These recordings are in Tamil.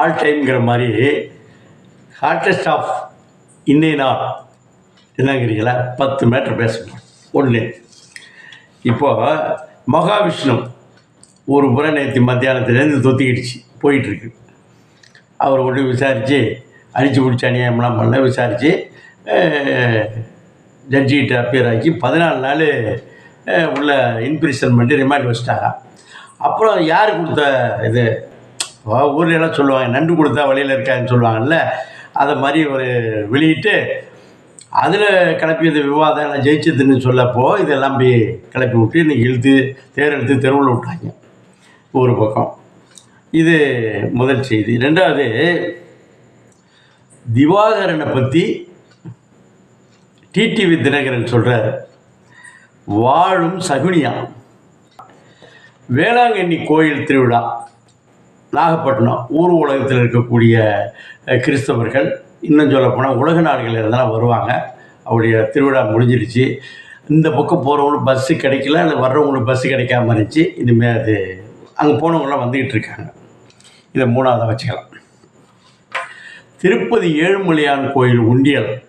ஆல் டைம்ங்கிற மாதிரி ஹார்டஸ்ட் ஆஃப் இன்னை நாள். என்னங்கிறீங்களா? பத்து மேட்டர் பேசணும் ஒன்று இப்போ மகாவிஷ்ணு ஒரு முறை நேற்று மத்தியானத்துலேருந்து தொத்திக்கிடுச்சு. போயிட்டுருக்கு. அவர் கொண்டு விசாரித்து அடித்து பிடிச்ச அநியாயம்லாம் பண்ணல. விசாரித்து ஜட்ஜிகிட்ட அப்பியர் ஆக்கி பதினாலு நாள் உள்ள இன்பிரிசன் பண்ணி ரிமாண்ட் வச்சிட்டாங்க அப்புறம் யார் கொடுத்த இது? ஊரில் எல்லாம் சொல்லுவாங்க நண்டு கொடுத்தா வழியில் இருக்காதுன்னு சொல்லுவாங்கல்ல அதை மாதிரி ஒரு வெளியிட்டு அதில் கிளப்பியது விவாதம் எல்லாம் ஜெயிச்சதுன்னு சொல்லப்போ இதெல்லாம் போய் கிளப்பி விட்டு இன்னைக்கு இழுத்து தேர் எடுத்து தெருவில் விட்டாங்க ஒரு பக்கம். இது முதல் செய்தி. ரெண்டாவது திவாகரனை பற்றி டிடிவி தினகரன் சொல்கிறார் வாழும் சகுனியா. வேளாங்கண்ணி கோயில் திருவிழா. நாகப்பட்டினம் ஊர் உலகத்தில் இருக்கக்கூடிய கிறிஸ்தவர்கள் இன்னும் சொல்லப்போனால் உலக நாடுகளில் இருந்தாலும் வருவாங்க. அவருடைய திருவிழா முடிஞ்சிருச்சு. இந்த பக்கம் போகிறவங்களுக்கு பஸ்ஸு கிடைக்கல இல்லை வர்றவங்களுக்கு பஸ்ஸு கிடைக்காம இருந்துச்சு. இனிமேல் அது அங்கே போனவங்களாம் வந்துக்கிட்டு இருக்காங்க. இதை மூணாவதாக வச்சுக்கலாம். திருப்பதி ஏழுமலையான் கோயில் உண்டியல்.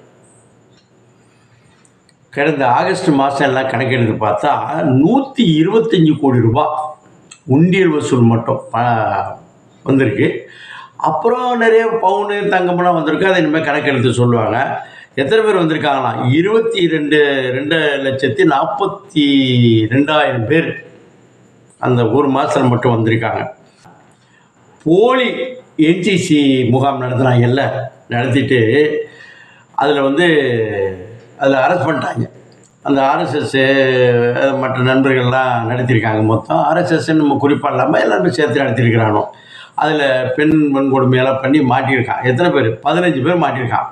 கடந்த ஆகஸ்ட் மாதம் எல்லாம் கணக்கெடுத்து பார்த்தா நூற்றி இருபத்தஞ்சி கோடி ரூபாய் உண்டியல் வசூல் மட்டும் ப- வந்திருக்கு. அப்புறம் நிறைய பவுனு தங்கமெல்லாம் வந்திருக்கு. அதை இனிமேல் கணக்கெடுத்து சொல்லுவாங்க. எத்தனை பேர் வந்திருக்காங்களாம் இருபத்தி ரெண்டு ரெண்டு லட்சத்தி நாற்பத்தி ரெண்டாயிரம் பேர் அந்த ஒரு மாதத்தில் மட்டும் வந்திருக்காங்க. போலி என்சிசி முகாம் நடத்துனாங்கல்ல நடத்திட்டு அதில் வந்து அதில் அரெஸ்ட் பண்ணிட்டாங்க. அந்த ஆர்எஸ்எஸ்ஸு மற்ற நண்பர்கள்லாம் நடத்தியிருக்காங்க. மொத்தம் ஆர்எஸ்எஸ்ன்னு நம்ம குறிப்பாக இல்லாமல் எல்லாருமே சேர்த்து நடத்தியிருக்கிறானோ? அதில் பெண் வன்கொடுமையெல்லாம் பண்ணி மாட்டியிருக்கான் எத்தனை பேர்? பதினஞ்சு பேர் மாட்டியிருக்கான்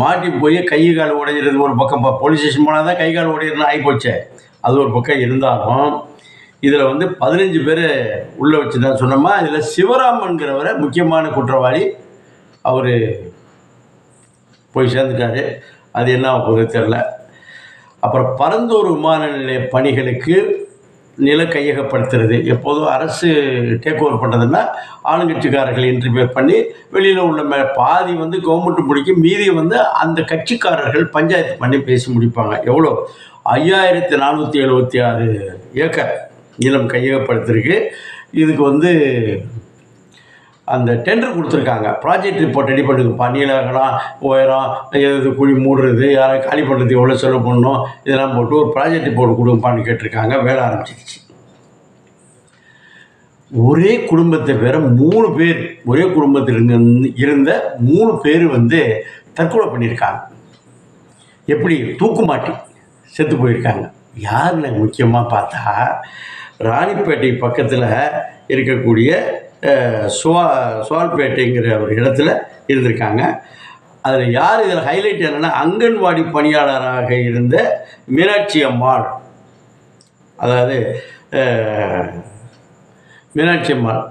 மாட்டி போய் கை கால் உடையிறது ஒரு பக்கம். போலீஸ் ஸ்டேஷன் போனால் தான் கை கால் உடையிறதுன்னு ஆகிப்போச்சே அது ஒரு பக்கம் இருந்தாலும் இதில் வந்து பதினஞ்சு பேர் உள்ளே வச்சு தான் சொன்னோமா? இதில் சிவராமன்கிறவரை முக்கியமான குற்றவாளி அவர் போய் சேர்ந்துட்டாரு. அது என்ன போகுது தெரில அப்புறம் பரந்தூர் விமான நிலைய பணிகளுக்கு நில கையகப்படுத்துறது. எப்போதும் அரசு டேக் ஓவர் பண்ணுறதுன்னா ஆளுங்கட்சிக்காரர்கள் இன்டர்வியூ பண்ணி வெளியில் உள்ள மே பாதி வந்து கவர்மெண்ட் முடிக்கும் மீதி வந்து அந்த கட்சிக்காரர்கள் பஞ்சாயத்து பண்ணி பேசி முடிப்பாங்க. எவ்வளோ? ஐயாயிரத்தி நானூற்றி எழுபத்தி ஆறு ஏக்கர் நிலம் கையகப்படுத்திருக்கு. இதுக்கு வந்து அந்த டெண்டர் கொடுத்துருக்காங்க. ப்ராஜெக்ட் ரிப்போர்ட் ரெடி பண்ணுங்கப்பா நீளகலாம் உயரம் எது குழி மூடுறது யாரை காலி பண்ணுறது எவ்வளோ செலவு பண்ணணும் இதெல்லாம் போட்டு ஒரு ப்ராஜெக்ட் ரிப்போர்ட் கொடுங்கப்பான்னு கேட்டிருக்காங்க. வேலை ஆரம்பிச்சிருச்சு. ஒரே குடும்பத்தை பேர மூணு பேர் ஒரே குடும்பத்தில் இருந்த இருந்த மூணு பேர் வந்து தற்கொலை பண்ணியிருக்காங்க. எப்படி? தூக்குமாட்டி செத்து போயிருக்காங்க. யாருன்னு முக்கியமாக பார்த்தா ராணிப்பேட்டை பக்கத்தில் இருக்கக்கூடிய சுவா சுவால்பேட்டைங்கிற ஒரு இடத்துல இருந்திருக்காங்க அதில் யார் இதில் ஹைலைட் என்னென்னா அங்கன்வாடி பணியாளராக இருந்த மீனாட்சி அம்மாள். அதாவது மீனாட்சி அம்மாள்.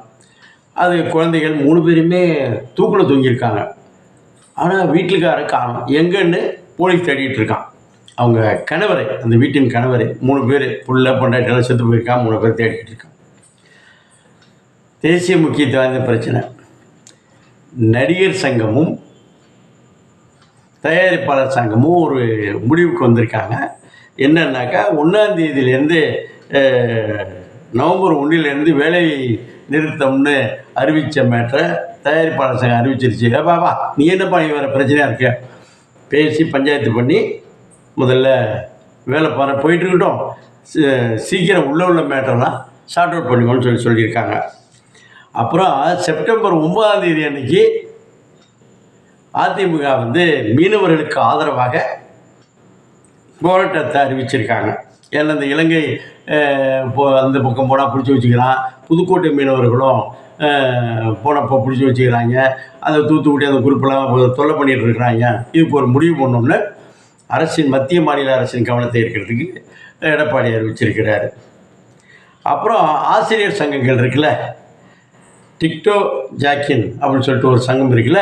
அது குழந்தைகள் மூணு பேருமே தூக்கில் தூங்கியிருக்காங்க. ஆனால் வீட்டுக்கார காணும். எங்கன்னு போலீஸ் தேடிட்டு இருக்கான். அவங்க கணவரை அந்த வீட்டின் கணவரை மூணு பேர் புள்ள பொண்டாட்டியெல்லாம் செத்து போயிருக்கான் மூணு பேர் தேடிட்டு இருக்கான். தேசிய முக்கியத்துவம் வாய்ந்த பிரச்சனை. நடிகர் சங்கமும் தயாரிப்பாளர் சங்கமும் ஒரு முடிவுக்கு வந்திருக்காங்க. என்னன்னாக்கா ஒன்றாம் தேதியிலேருந்து நவம்பர் ஒன்றிலேருந்து வேலை நிறுத்தம்னு அறிவித்த மேட்டரை தயாரிப்பாளர் சங்கம் அறிவிச்சிருச்சு. வா பாபா நீ என்னப்பா நீ வேறு பிரச்சனையாக இருக்க? பேசி பஞ்சாயத்து பண்ணி முதல்ல வேலை பாரு போயிட்டு இருக்கட்டும். சீக்கிரம் உள்ள உள்ள மேட்டர்லாம் ஷார்ட் அவுட் பண்ணிக்கோன்னு சொல்லி சொல்லியிருக்காங்க. அப்புறம் செப்டம்பர் ஒன்பதாம் தேதி அன்னைக்கு அதிமுக வந்து மீனவர்களுக்கு ஆதரவாக போராட்டத்தை அறிவிச்சிருக்காங்க. ஏன்னா இந்த இலங்கை இப்போ அந்த பக்கம் போனால் பிடிச்சி வச்சுக்கிறான் புதுக்கோட்டை மீனவர்களும் போனப்போ பிடிச்சி வச்சுக்கிறாங்க. அந்த தூத்துக்குடி அந்த குரூப்பெல்லாம் தொல்லை பண்ணிட்டு இருக்கிறாங்க. இதுக்கு ஒரு முடிவு பண்ணோம்னு அரசின் மத்திய மாநில அரசின் கவனத்தை இருக்கிறதுக்கு எடப்பாடி அறிவிச்சிருக்கிறாரு. அப்புறம் ஆசிரியர் சங்கங்கள் இருக்குல்ல? டிக்டோ ஜாக்கின் அப்படின்னு சொல்லிட்டு ஒரு சங்கம் இருக்குல்ல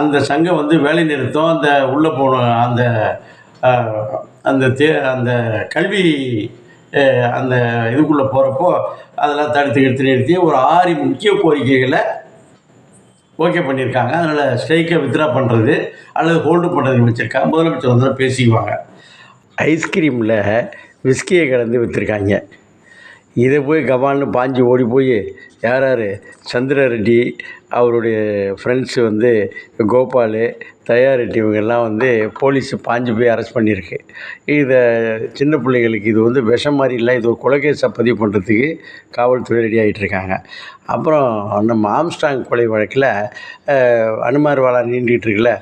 அந்த சங்கம் வந்து வேலை நிறுத்தம் அந்த உள்ளே போன அந்த அந்த தே அந்த கல்வி அந்த இதுக்குள்ளே போகிறப்போ அதெல்லாம் தடுத்து எடுத்து நிறுத்தி ஒரு ஆறு முக்கிய கோரிக்கைகளை ஓகே பண்ணியிருக்காங்க. அதனால் ஸ்ட்ரைக்கை வித்ட்ரா பண்ணுறது அல்லது ஹோல்டு பண்ணுறது வச்சுருக்காங்க. முதலமைச்சர் வந்து பேசிக்குவாங்க. ஐஸ்கிரீமில் விஸ்கியை கலந்து விற்றுருக்காங்க இதை போய் கபால்னு பாஞ்சு ஓடி போய் யார் யார் சந்திர ரெட்டி அவருடைய ஃப்ரெண்ட்ஸு வந்து கோபால் தயா ரெட்டி இவங்கெல்லாம் வந்து போலீஸ் பாஞ்சு போய் அரெஸ்ட் பண்ணியிருக்கு. இதை சின்ன பிள்ளைகளுக்கு இது வந்து விஷம் மாதிரி இல்லை இது ஒரு கொலைகேஸை பதிவு பண்ணுறதுக்கு காவல்துறை ரெடி ஆகிட்டு இருக்காங்க. அப்புறம் நம்ம ஆம்ஸ்டாங் கொலை வழக்கில் அஹ், அனுமார் வாழா நீண்டிகிட்டு இருக்குல்ல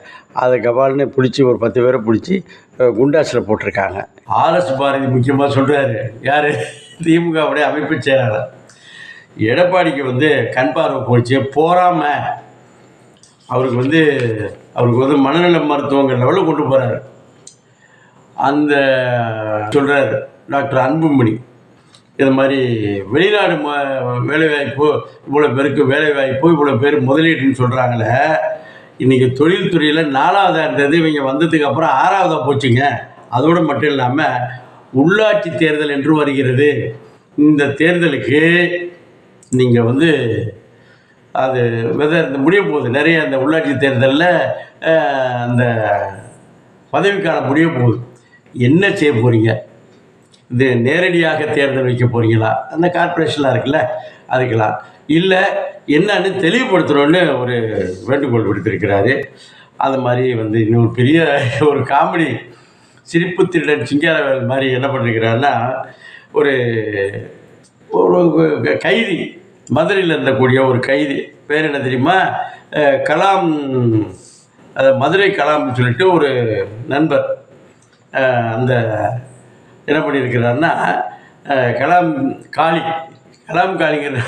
அதை கபால்னு பிடிச்சி ஒரு பத்து பேரை பிடிச்சி குண்டாஸில் போட்டிருக்காங்க. ஆர்எஸ் பாரதி முக்கியமாக சொல்கிறாரு யார்? திமுகவுடைய அமைப்பு செயலாளர். எடப்பாடிக்கு வந்து கண் பார்வை போச்சு. போகாமல் அவருக்கு வந்து அவருக்கு வந்து மனநல மருத்துவங்கள் லெவலில் கொண்டு போகிறாரு அந்த சொல்கிறார் டாக்டர் அன்புமணி. இது மாதிரி வெளிநாடு வேலைவாய்ப்பு இவ்வளோ பேருக்கு வேலைவாய்ப்பு இவ்வளோ பேர் முதலீடுன்னு சொல்கிறாங்களே இன்றைக்கி தொழில்துறையில் நாலாவதாக இருந்தது இவங்க வந்ததுக்கு அப்புறம் ஆறாவதாக போச்சுங்க. அதோடு மட்டும் இல்லாமல் உள்ளாட்சி தேர்தல் என்று வருகிறது. இந்த தேர்தலுக்கு நீங்கள் வந்து அது வெதர் இந்த முடிய போகுது. நிறைய அந்த உள்ளாட்சி தேர்தலில் அந்த பதவிக்காலம் முடிய போகுது. என்ன செய்ய போகிறீங்க இது நேரடியாக தேர்தல் வைக்க போகிறீங்களா அந்த கார்ப்பரேஷனெலாம் இருக்குல்ல அதுக்கெல்லாம். இல்லை என்னன்னு தெளிவுபடுத்தணும்னு ஒரு வேண்டுகோள் விடுத்திருக்கிறாரு. அது மாதிரி வந்து இன்னொரு பெரிய ஒரு காமெடி சிரிப்பு திருடன் சிங்காரவேல் மாதிரி என்ன பண்ணிருக்கிறாருன்னா ஒரு ஒரு கைதி மதுரையில் இருந்தக்கூடிய ஒரு கைதி பேர் என்ன தெரியுமா? கலாம் அது மதுரை கலாம்னு சொல்லிட்டு ஒரு நண்பர் அந்த என்ன பண்ணியிருக்கிறாருன்னா கலாம் காளி கலாம் காளிங்கிற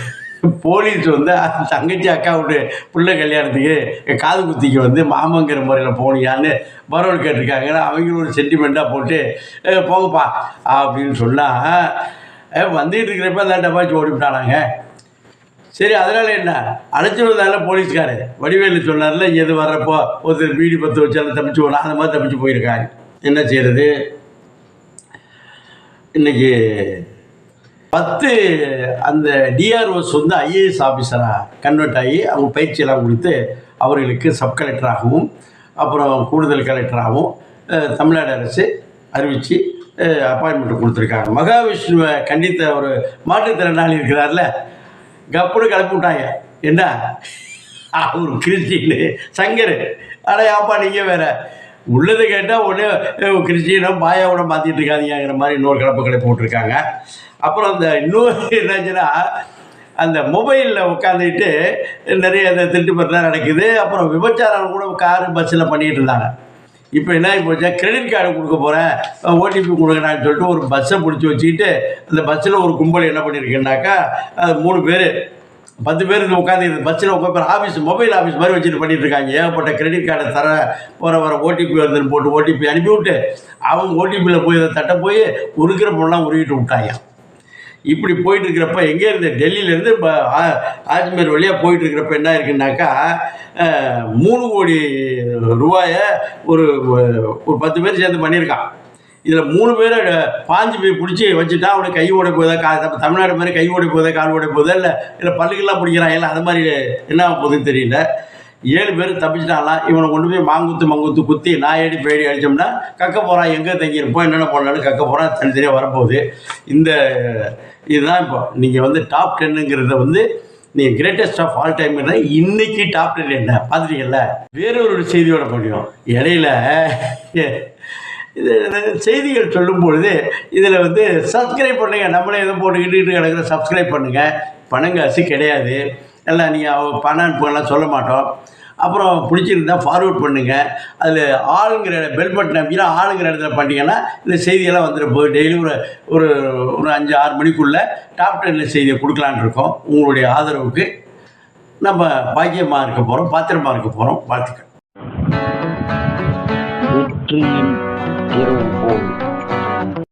போலீஸ் வந்து தங்கச்சி அக்காவுடைய பிள்ளை கல்யாணத்துக்கு காது குத்திக்கு வந்து மாமங்கிற முறையில் போனியான்னு பரவல் கேட்டிருக்காங்கன்னா அவங்களும் ஒரு சென்டிமெண்ட்டாக போட்டு போங்கப்பா அப்படின்னு சொன்னால் வந்துகிட்டு இருக்கிறப்ப அந்த டப்பாச்சு ஓடிவிட்டானாங்க சரி அதனால என்ன? அழைச்சிட்டு வந்தால போலீஸ்காரு வடிவேலு சொன்னார்ல எது வர்றப்போ ஒருத்தர் பீடி பத்து வச்சாலும் தப்பிச்சு போனா அந்த மாதிரி தப்பிச்சு போயிருக்காங்க என்ன செய்கிறது இன்னைக்கு பத்து அந்த டிஆர்ஓஸ் வந்து ஐஏஎஸ் ஆஃபீஸராக கன்வெர்ட் ஆகி அவங்க பயிற்சியெல்லாம் கொடுத்து அவர்களுக்கு சப் கலெக்டராகவும் அப்புறம் கூடுதல் கலெக்டராகவும் தமிழ்நாடு அரசு அறிவித்து அப்பாயின்மெண்ட் கொடுத்துருக்காங்க. மகாவிஷ்ணுவை கண்டித்த ஒரு மாற்றுத்திறனாளி இருக்கிறார்ல கப்புனு கிளப்பி விட்டாங்க. என்ன? அவர் கிறிஸ்டின்னு சங்கர். ஆனால் ஏப்பா நீங்கள் வேற. உள்ளது கேட்டால் ஒன்று கிறிஸ்டியனும் பாயாவோட மாற்றிட்டு இருக்காதீங்கிற மாதிரி இன்னொரு கிளப்பு கிளப்பி போட்டிருக்காங்க அப்புறம் அந்த இன்னொரு என்னாச்சுன்னா அந்த மொபைலில் உட்காந்துக்கிட்டு நிறைய இந்த திருட்டு நடக்குது. அப்புறம் விபச்சாரம் கூட காரு பஸ்ஸில் பண்ணிகிட்டு இருந்தாங்க. இப்போ என்ன ஆகி போச்சா? கிரெடிட் கார்டு கொடுக்க போகிறேன் ஓடிபி கொடுக்குறான்னு சொல்லிட்டு ஒரு பஸ்ஸை பிடிச்சி வச்சுக்கிட்டு அந்த பஸ்ஸில் ஒரு கும்பல் என்ன பண்ணியிருக்குன்னாக்கா அது மூணு பேர் பத்து பேர் இருந்து உட்காந்து பஸ்ஸில் உட்காந்து ஆஃபீஸ் மொபைல் ஆஃபீஸ் மாதிரி வச்சுட்டு பண்ணிட்டு இருக்காங்க ஏகப்பட்ட கிரெடிட் கார்டை தர போகிற வர ஓடிபி வருதுன்னு போட்டு ஓடிபி அனுப்பி விட்டு அவங்க ஓடிபியில் போய் அதை தட்ட போய் உருக்கிற பொண்ணெலாம் உருகிட்டு விட்டாங்க. இப்படி போயிட்டு இருக்கிறப்ப எங்கே இருந்து? டெல்லியிலேருந்து இப்போ ஆஜ்மீர் வழியாக போயிட்டு இருக்கிறப்ப என்ன இருக்குன்னாக்கா மூணு கோடி ரூபாயை ஒரு ஒரு பத்து பேர் சேர்ந்து பண்ணியிருக்கான். இதில் மூணு பேரை பாஞ்சு போய் பிடிச்சி வச்சுட்டா அவனுக்கு கை ஓட போதா கா தமிழ்நாடு மாதிரி கை ஓட போதா கால் ஓட போதா இல்லை இல்லை பல்லுக்கெல்லாம் பிடிக்கிறான் இல்லை அது மாதிரி என்ன ஆக போகுதுன்னு தெரியல. ஏழு பேர் தப்பிச்சிட்டாங்களாம் இவனை கொண்டு போய் மாங்குத்து மங்குத்து குத்தி நாயடி பேடி அடித்தோம்னா கக்க போகிறான் எங்கே தங்கியிருப்போம் என்னென்ன பண்ணலான்னு கக்க போகிறான் தனித்தனியாக வரப்போகுது. இந்த இதுதான் இப்போ நீங்கள் வந்து டாப் டென்னுங்கிறத வந்து நீங்கள் கிரேட்டஸ்ட் ஆஃப் ஆல் டைம் இன்னைக்கு டாப் டென் என்ன? பார்த்துட்டீங்கல்ல? வேறொரு செய்தியோட முடியும் இடையில இது செய்திகள் சொல்லும் பொழுது இதில் வந்து சப்ஸ்கிரைப் பண்ணுங்கள் நம்மளே எதுவும் போட்டுக்கிட்டு கிடக்கிற சப்ஸ்கிரைப் பண்ணுங்கள் பணங்காசு கிடையாது. எல்லாம் நீங்கள் பணம் அனுப்புங்கலாம் சொல்ல மாட்டோம். அப்புறம் பிடிச்சிருந்தா ஃபார்வர்ட் பண்ணுங்கள் அதில் ஆளுங்கிற பெல் பட்டன் அமைக்கினா ஆளுங்கிற இடத்துல பண்ணிட்டீங்கன்னா இந்த செய்தியெல்லாம் வந்துடும் போது டெய்லி ஒரு ஒரு ஒரு அஞ்சு ஆறு மணிக்குள்ளே டாப் டென்னில் செய்தியை கொடுக்கலான்னு இருக்கோம். உங்களுடைய ஆதரவுக்கு நம்ம பாக்கியமாக இருக்க போகிறோம் பாத்திரமாக இருக்க போகிறோம் வாழ்த்துக்கள். வெற்றியின் திறவுகோல்